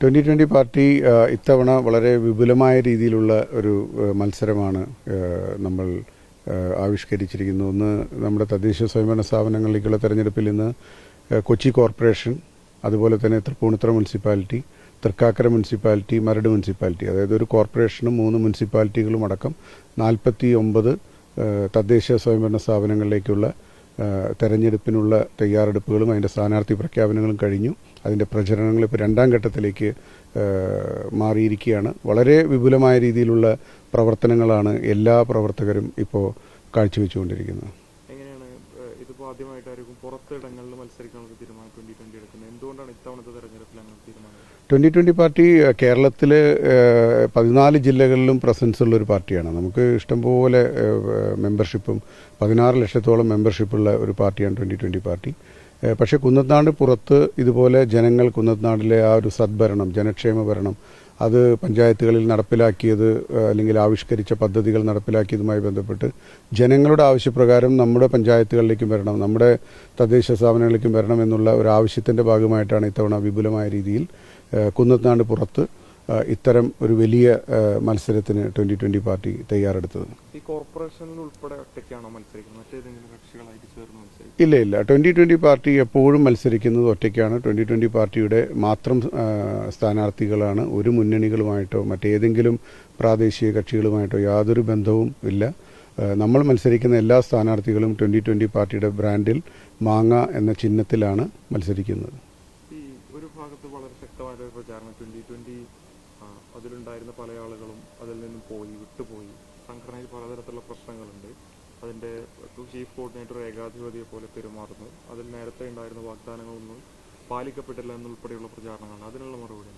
Twenty twenty party ഇത്തവണ വളരെ വിപുലമായ രീതിയിലുള്ള ഒരു മത്സരമാണ് നമ്മൾ ആവിഷ്കരിച്ചിരിക്കുന്നു. ഒന്ന് നമ്മുടെ തദ്ദേശ സ്വയംഭരണ സ്ഥാപനങ്ങളിലേക്കുള്ള തെരഞ്ഞെടുപ്പിൽ ഇന്ന് കൊച്ചി കോർപ്പറേഷൻ അതുപോലെ തന്നെ Thrippunithura municipality Thrikkakara municipality Maradu municipality അതായത് ഒരു കോർപ്പറേഷനും മൂന്ന് മുനിസിപ്പാലിറ്റികളും അടക്കം നാൽപ്പത്തി ഒമ്പത് തദ്ദേശ സ്വയംഭരണ സ്ഥാപനങ്ങളിലേക്കുള്ള തെരഞ്ഞെടുപ്പിനുള്ള തയ്യാറെടുപ്പുകളും അതിന്റെ സ്ഥാനാർത്ഥി പ്രഖ്യാപനങ്ങളും കഴിഞ്ഞു. അതിന്റെ പ്രചരണങ്ങൾ ഇപ്പോൾ രണ്ടാം ഘട്ടത്തിലേക്ക് മാറിയിരിക്കുകയാണ്. വളരെ വിപുലമായ രീതിയിലുള്ള പ്രവർത്തനങ്ങളാണ് എല്ലാ പ്രവർത്തകരും ഇപ്പോൾ കാഴ്ചവെച്ചുകൊണ്ടിരിക്കുന്നത്. ഏഹ്, ആദ്യമായിട്ടായിരിക്കും ആദ്യമായിട്ടായിരിക്കും പുറത്തിടങ്ങളിൽ മത്സരിക്കാനുള്ള തീരുമാനം ട്വന്റി ട്വന്റി എടുക്കുന്നത്. എന്തുകൊണ്ടാണ് ഇത്തവണത്തെ തെരഞ്ഞെടുപ്പിൽ അങ്ങനെ തീരുമാനം? ട്വന്റി ട്വന്റി പാർട്ടി കേരളത്തിൽ പതിനാല് ജില്ലകളിലും പ്രസൻസ് ഉള്ള ഒരു പാർട്ടിയാണ്. നമുക്ക് ഇഷ്ടംപോലെ മെമ്പർഷിപ്പും പതിനാറ് ലക്ഷത്തോളം മെമ്പർഷിപ്പുള്ള ഒരു പാർട്ടിയാണ് ട്വന്റി ട്വന്റി പാർട്ടി പക്ഷേ കുന്നത്നാട് പുറത്ത് ഇതുപോലെ ജനങ്ങൾ കുന്നത്നാടിലെ ആ ഒരു സദ്ഭരണം ജനക്ഷേമ ഭരണം അത് പഞ്ചായത്തുകളിൽ നടപ്പിലാക്കിയത് അല്ലെങ്കിൽ ആവിഷ്കരിച്ച പദ്ധതികൾ നടപ്പിലാക്കിയതുമായി ബന്ധപ്പെട്ട് ജനങ്ങളുടെ ആവശ്യപ്രകാരം നമ്മുടെ പഞ്ചായത്തുകളിലേക്കും വരണം നമ്മുടെ തദ്ദേശ സ്ഥാപനങ്ങളിലേക്കും വരണം എന്നുള്ള ഒരു ആവശ്യത്തിന്റെ ഭാഗമായിട്ടാണ് ഇത്തവണ വിപുലമായ രീതിയിൽ കുന്നത്താണ്ട് പുറത്ത് ഇത്തരം ഒരു വലിയ മത്സരത്തിന് ട്വന്റി ട്വന്റി പാർട്ടി തയ്യാറെടുത്തത്. ഇല്ല ഇല്ല. ട്വന്റി ട്വന്റി പാർട്ടി എപ്പോഴും മത്സരിക്കുന്നത് ഒറ്റയ്ക്കാണ്. ട്വന്റി ട്വന്റി പാർട്ടിയുടെ മാത്രം സ്ഥാനാർത്ഥികളാണ്. ഒരു മുന്നണികളുമായിട്ടോ മറ്റേതെങ്കിലും പ്രാദേശിക കക്ഷികളുമായിട്ടോ യാതൊരു ബന്ധവും ഇല്ല. നമ്മൾ മത്സരിക്കുന്ന എല്ലാ സ്ഥാനാർത്ഥികളും ട്വന്റി ട്വന്റി പാർട്ടിയുടെ ബ്രാൻഡിൽ മാങ്ങ എന്ന ചിഹ്നത്തിലാണ് മത്സരിക്കുന്നത്. ഒരു ഭാഗത്ത് വളരെ ശക്തമായ ഒരു പ്രചാരണം. ട്വന്റി ട്വന്റി അതിലുണ്ടായിരുന്ന പല ആളുകളും അതിൽ നിന്നും പോയി വിട്ടുപോയി. സംഘടനയിൽ പലതരത്തിലുള്ള പ്രശ്നങ്ങളുണ്ട്. അതിന്റെ ചീഫ് കോർഡിനേറ്റർ ഏകാധിപതിയെ പോലെ പെരുമാറുന്നു. അതിൽ നേരത്തെ ഉണ്ടായിരുന്ന വാഗ്ദാനങ്ങളൊന്നും പാലിക്കപ്പെട്ടില്ല എന്നുൾപ്പെടെയുള്ള പ്രചാരണങ്ങളാണ്. അതിനുള്ള മറുപടി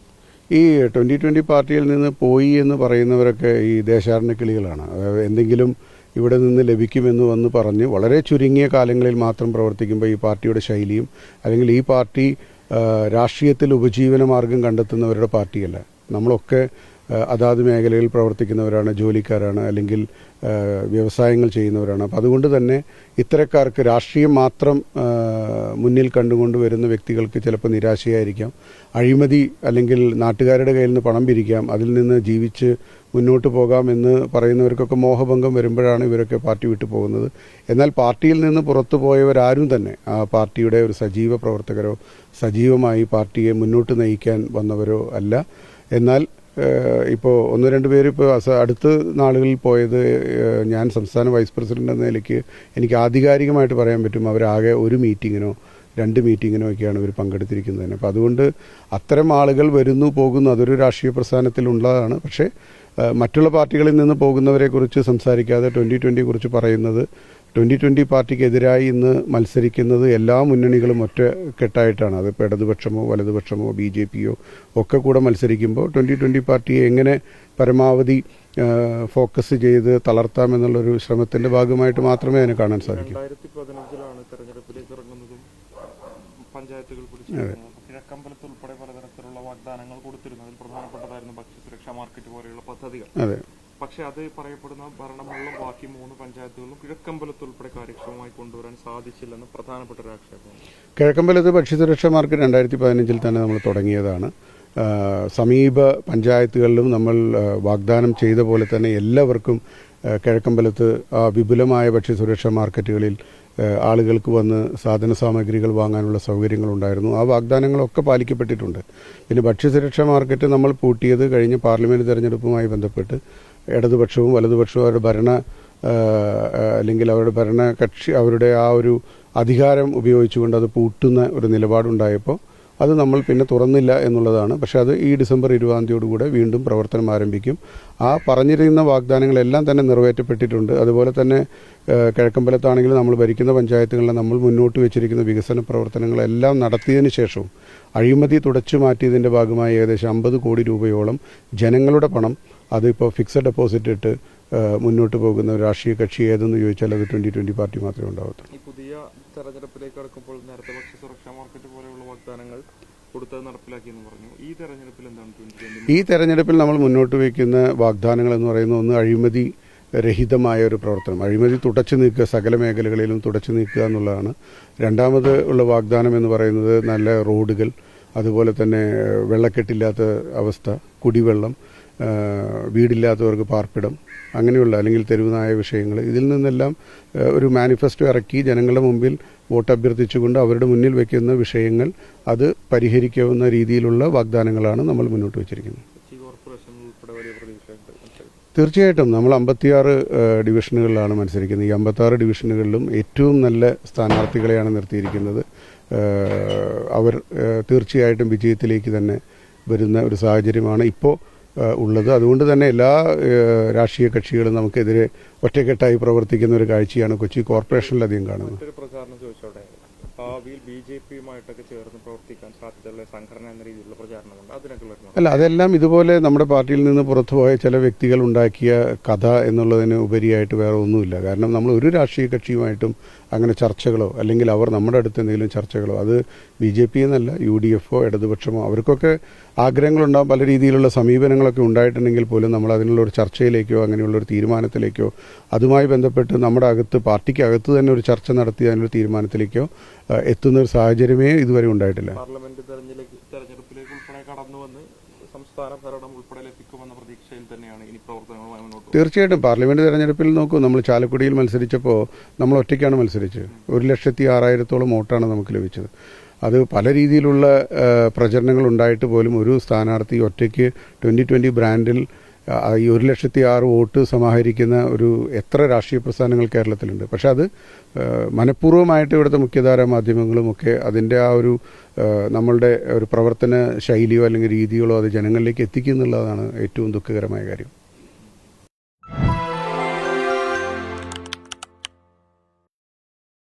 ഈ ട്വന്റി ട്വന്റി പാർട്ടിയിൽ നിന്ന് പോയി എന്ന് പറയുന്നവരൊക്കെ ഈ ദേശാടന കിളികളാണ്. എന്തെങ്കിലും ഇവിടെ നിന്ന് ലഭിക്കുമെന്ന് വന്ന് പറഞ്ഞ് വളരെ ചുരുങ്ങിയ കാലങ്ങളിൽ മാത്രം പ്രവർത്തിക്കുമ്പോൾ ഈ പാർട്ടിയുടെ ശൈലിയും അല്ലെങ്കിൽ ഈ പാർട്ടി രാഷ്ട്രീയത്തിൽ ഉപജീവന മാർഗം കണ്ടെത്തുന്നവരുടെ പാർട്ടിയല്ല. നമ്മളൊക്കെ അതാത് മേഖലയിൽ പ്രവർത്തിക്കുന്നവരാണ് ജോലിക്കാരാണ് അല്ലെങ്കിൽ വ്യവസായങ്ങൾ ചെയ്യുന്നവരാണ്. അപ്പം അതുകൊണ്ട് തന്നെ ഇത്തരക്കാർക്ക് രാഷ്ട്രീയം മാത്രം മുന്നിൽ കണ്ടുകൊണ്ട് വരുന്ന വ്യക്തികൾക്ക് ചിലപ്പോൾ നിരാശയായിരിക്കാം. അഴിമതി അല്ലെങ്കിൽ നാട്ടുകാരുടെ കയ്യിൽ നിന്ന് പണം പിരിക്കാം അതിൽ നിന്ന് ജീവിച്ച് മുന്നോട്ട് പോകാം എന്ന് പറയുന്നവർക്കൊക്കെ മോഹഭംഗം വരുമ്പോഴാണ് ഇവരൊക്കെ പാർട്ടി വിട്ടു പോകുന്നത്. എന്നാൽ പാർട്ടിയിൽ നിന്ന് പുറത്തു പോയവരാരും തന്നെ ആ പാർട്ടിയുടെ ഒരു സജീവ പ്രവർത്തകരോ സജീവമായി പാർട്ടിയെ മുന്നോട്ട് നയിക്കാൻ വന്നവരോ അല്ല. എന്നാൽ ഇപ്പോൾ ഒന്ന് രണ്ട് പേര് ഇപ്പോൾ അടുത്ത നാളുകളിൽ പോയത് ഞാൻ സംസ്ഥാന വൈസ് പ്രസിഡന്റ് എന്ന നിലയ്ക്ക് എനിക്ക് ആധികാരികമായിട്ട് പറയാൻ പറ്റും അവരാകെ ഒരു മീറ്റിങ്ങിനോ രണ്ട് മീറ്റിങ്ങിനോ ഒക്കെയാണ് ഇവർ പങ്കെടുത്തിരിക്കുന്നത് തന്നെ അപ്പോൾ അതുകൊണ്ട് അത്തരം ആളുകൾ വരുന്നു പോകുന്നു അതൊരു രാഷ്ട്രീയ പ്രസ്ഥാനത്തിലുള്ളതാണ് പക്ഷേ മറ്റുള്ള പാർട്ടികളിൽ നിന്ന് പോകുന്നവരെക്കുറിച്ച് സംസാരിക്കാതെ ട്വന്റി ട്വന്റിയെ കുറിച്ച് പറയുന്നത് ട്വന്റി ട്വന്റി പാർട്ടിക്കെതിരായി ഇന്ന് മത്സരിക്കുന്നത് എല്ലാ മുന്നണികളും ഒറ്റ കെട്ടായിട്ടാണ്. അതിപ്പോൾ ഇടതുപക്ഷമോ വലതുപക്ഷമോ ബി ജെ പിയോ ഒക്കെ കൂടെ മത്സരിക്കുമ്പോൾ ട്വന്റി ട്വന്റി പാർട്ടിയെ എങ്ങനെ പരമാവധി ഫോക്കസ് ചെയ്ത് തളർത്താം എന്നുള്ളൊരു ശ്രമത്തിന്റെ ഭാഗമായിട്ട് മാത്രമേ അതിനെ കാണാൻ സാധിക്കൂ. കിഴക്കമ്പലത്ത് ഉൾപ്പെടെ പലതരത്തിലുള്ള വാഗ്ദാനങ്ങൾ കൊടുത്തിരുന്നു അതിൽ പ്രധാനപ്പെട്ടതായിരുന്നു ഭക്ഷ്യസുരക്ഷാ മാർക്കറ്റ് പോലെയുള്ള പദ്ധതികൾ. അതെ. പക്ഷെ അത് പറയപ്പെടുന്ന ഭരണമുള്ള ബാക്കി മൂന്ന് പഞ്ചായത്തുകളും കിഴക്കമ്പലത്ത് ഉൾപ്പെടെ കാര്യക്ഷമമായി കൊണ്ടുവരാൻ സാധിച്ചില്ലെന്ന് പ്രധാനപ്പെട്ട ഒരു ആക്ഷേപമാണ്. കിഴക്കമ്പലത്ത് ഭക്ഷ്യസുരക്ഷാ മാർക്കറ്റ് രണ്ടായിരത്തി പതിനഞ്ചിൽ തന്നെ നമ്മൾ തുടങ്ങിയതാണ്. സമീപ പഞ്ചായത്തുകളിലും നമ്മൾ വാഗ്ദാനം ചെയ്ത പോലെ തന്നെ എല്ലാവർക്കും കിഴക്കമ്പലത്ത് ആ വിപുലമായ ഭക്ഷ്യസുരക്ഷാ മാർക്കറ്റുകളിൽ ആളുകൾക്ക് വന്ന് സാധന സാമഗ്രികൾ വാങ്ങാനുള്ള സൗകര്യങ്ങളുണ്ടായിരുന്നു. ആ വാഗ്ദാനങ്ങളൊക്കെ പാലിക്കപ്പെട്ടിട്ടുണ്ട്. പിന്നെ ഭക്ഷ്യസുരക്ഷാ മാർക്കറ്റ് നമ്മൾ പൂട്ടിയത് കഴിഞ്ഞ പാർലമെന്റ് തെരഞ്ഞെടുപ്പുമായി ബന്ധപ്പെട്ട് ഇടതുപക്ഷവും വലതുപക്ഷവും അവരുടെ ഭരണ അല്ലെങ്കിൽ അവരുടെ ഭരണ കക്ഷി അവരുടെ ആ ഒരു അധികാരം ഉപയോഗിച്ചുകൊണ്ട് അത് പൂട്ടുന്ന ഒരു നിലപാടുണ്ടായപ്പോൾ അത് നമ്മൾ പിന്നെ തുറന്നില്ല എന്നുള്ളതാണ്. പക്ഷേ അത് ഈ ഡിസംബർ ഇരുപതാം തീയതിയോടുകൂടെ വീണ്ടും പ്രവർത്തനം ആരംഭിക്കും. ആ പറഞ്ഞിരുന്ന വാഗ്ദാനങ്ങളെല്ലാം തന്നെ നിറവേറ്റപ്പെട്ടിട്ടുണ്ട്. അതുപോലെ തന്നെ കിഴക്കമ്പലത്താണെങ്കിലും നമ്മൾ ഭരിക്കുന്ന പഞ്ചായത്തുകളിൽ നമ്മൾ മുന്നോട്ട് വെച്ചിരിക്കുന്ന വികസന പ്രവർത്തനങ്ങളെല്ലാം നടത്തിയതിന് ശേഷവും അഴിമതി തുടച്ചു മാറ്റിയതിന്റെ ഭാഗമായി ഏകദേശം അമ്പത് കോടി രൂപയോളം ജനങ്ങളുടെ പണം അതിപ്പോൾ ഫിക്സഡ് ഡെപ്പോസിറ്റ് ഇട്ട് മുന്നോട്ട് പോകുന്ന ഒരു രാഷ്ട്രീയ കക്ഷി ഏതെന്ന് ചോദിച്ചാൽ അത് ട്വന്റി ട്വന്റി പാർട്ടി മാത്രമേ ഉണ്ടാവത്തുള്ളൂ. ഈ പുതിയ തെരഞ്ഞെടുപ്പിലേക്ക് കടക്കുമ്പോൾ നേരത്തെ ഭക്ഷ്യസുരക്ഷാ മാർക്കറ്റ് പോലെയുള്ള വാഗ്ദാനങ്ങൾ കൊടുത്തത് നടപ്പിലാക്കിയെന്ന് പറഞ്ഞു. ഈ തെരഞ്ഞെടുപ്പിൽ എന്താണ് ഈ തെരഞ്ഞെടുപ്പിൽ നമ്മൾ മുന്നോട്ട് വയ്ക്കുന്ന വാഗ്ദാനങ്ങൾ എന്ന് പറയുന്ന ഒന്ന് അഴിമതി രഹിതമായ ഒരു പ്രവർത്തനം. അഴിമതി തുടച്ചു നീക്കുക സകല മേഖലകളിലും തുടച്ചു നീക്കുക എന്നുള്ളതാണ്. രണ്ടാമത് ഉള്ള വാഗ്ദാനം എന്ന് പറയുന്നത് നല്ല റോഡുകൾ അതുപോലെ തന്നെ വെള്ളക്കെട്ടില്ലാത്ത അവസ്ഥ കുടിവെള്ളം വീടില്ലാത്തവർക്ക് പാർപ്പിടം അങ്ങനെയുള്ള അല്ലെങ്കിൽ തെരുവുനായ വിഷയങ്ങൾ ഇതിൽ നിന്നെല്ലാം ഒരു മാനിഫെസ്റ്റോ ഇറക്കി ജനങ്ങളുടെ മുമ്പിൽ വോട്ട് അഭ്യർത്ഥിച്ചുകൊണ്ട് അവരുടെ മുന്നിൽ വയ്ക്കുന്ന വിഷയങ്ങൾ അത് പരിഹരിക്കാവുന്ന രീതിയിലുള്ള വാഗ്ദാനങ്ങളാണ് നമ്മൾ മുന്നോട്ട് വെച്ചിരിക്കുന്നത്. തീർച്ചയായിട്ടും നമ്മൾ അമ്പത്തിയാറ് ഡിവിഷനുകളിലാണ് മത്സരിക്കുന്നത്. ഈ അമ്പത്താറ് ഡിവിഷനുകളിലും ഏറ്റവും നല്ല സ്ഥാനാർത്ഥികളെയാണ് നിർത്തിയിരിക്കുന്നത്. അവർ തീർച്ചയായിട്ടും വിജയത്തിലേക്ക് തന്നെ വരുന്ന ഒരു സാഹചര്യമാണ്. ഇപ്പോൾ ഉള്ളത്. അതുകൊണ്ട് തന്നെ എല്ലാ രാഷ്ട്രീയ കക്ഷികളും നമുക്കെതിരെ ഒറ്റക്കെട്ടായി പ്രവർത്തിക്കുന്ന ഒരു കാഴ്ചയാണ് കൊച്ചി കോർപ്പറേഷനിലധികം കാണുന്നത്. ഭാവിയിൽ ബി ജെ പിയുമായിട്ടൊക്കെ ചേർന്ന് പ്രവർത്തിക്കാൻ സാധ്യതയുള്ള സംഘടന എന്ന രീതിയിലുള്ള പ്രചാരണമുണ്ട്. അതിനൊക്കെ അല്ല അതെല്ലാം ഇതുപോലെ നമ്മുടെ പാർട്ടിയിൽ നിന്ന് പുറത്തുപോയ ചില വ്യക്തികൾ ഉണ്ടാക്കിയ കഥ എന്നുള്ളതിന് ഉപരിയായിട്ട് വേറെ ഒന്നുമില്ല. കാരണം നമ്മൾ ഒരു രാഷ്ട്രീയ കക്ഷിയുമായിട്ടും അങ്ങനെ ചർച്ചകളോ അല്ലെങ്കിൽ അവർ നമ്മുടെ അടുത്ത് എന്തെങ്കിലും ചർച്ചകളോ അത് ബി ജെ പി എന്നല്ല യു ഡി എഫോ ഇടതുപക്ഷമോ അവർക്കൊക്കെ ആഗ്രഹങ്ങളുണ്ടാകും പല രീതിയിലുള്ള സമീപനങ്ങളൊക്കെ ഉണ്ടായിട്ടുണ്ടെങ്കിൽ പോലും നമ്മൾ അതിനുള്ള ഒരു ചർച്ചയിലേക്കോ അങ്ങനെയുള്ള ഒരു തീരുമാനത്തിലേക്കോ അതുമായി ബന്ധപ്പെട്ട് നമ്മുടെ അകത്ത് പാർട്ടിക്ക് അകത്ത് തന്നെ ഒരു ചർച്ച നടത്തി അതിനൊരു തീരുമാനത്തിലേക്കോ എത്തുന്ന ഒരു സാഹചര്യമേ ഇതുവരെ ഉണ്ടായിട്ടില്ല. പാർലമെന്റ് തെരഞ്ഞെടുപ്പ് തെരഞ്ഞെടുപ്പിലേക്ക് ഉൾപ്പെടെ കടന്നു വന്ന് സംസ്ഥാന ഭരണം ഉൾപ്പെടെ ലഭിക്കുമെന്ന പ്രതീക്ഷയിൽ തന്നെയാണ് ഇനി പ്രവർത്തനങ്ങളുമായി മുന്നോട്ട് പോകുന്നത്. തീർച്ചയായിട്ടും പാർലമെന്റ് തെരഞ്ഞെടുപ്പിൽ നോക്കൂ നമ്മൾ ചാലക്കുടിയിൽ മത്സരിച്ചപ്പോൾ നമ്മൾ ഒറ്റയ്ക്കാണ് മത്സരിച്ചത്. ഒരു ലക്ഷത്തി ആറായിരത്തോളം വോട്ടാണ് നമുക്ക് ലഭിച്ചത്. അത് പല രീതിയിലുള്ള പ്രചരണങ്ങൾ ഉണ്ടായിട്ട് പോലും ഒരു സ്ഥാനാർത്ഥി ഒറ്റയ്ക്ക് ട്വന്റി ട്വന്റി ബ്രാൻഡിൽ ഈ ഒരു ലക്ഷത്തി ആറ് വോട്ട് സമാഹരിക്കുന്ന ഒരു എത്ര രാഷ്ട്രീയ പ്രസ്ഥാനങ്ങൾ കേരളത്തിലുണ്ട്. പക്ഷെ അത് മനഃപൂർവമായിട്ട് ഇവിടുത്തെ മുഖ്യധാരാ മാധ്യമങ്ങളും ഒക്കെ അതിന്റെ ആ ഒരു നമ്മളുടെ ഒരു പ്രവർത്തന ശൈലിയോ അല്ലെങ്കിൽ രീതികളോ അത് ജനങ്ങളിലേക്ക് എത്തിക്കുന്നുള്ളതാണ് ഏറ്റവും ദുഃഖകരമായ കാര്യം.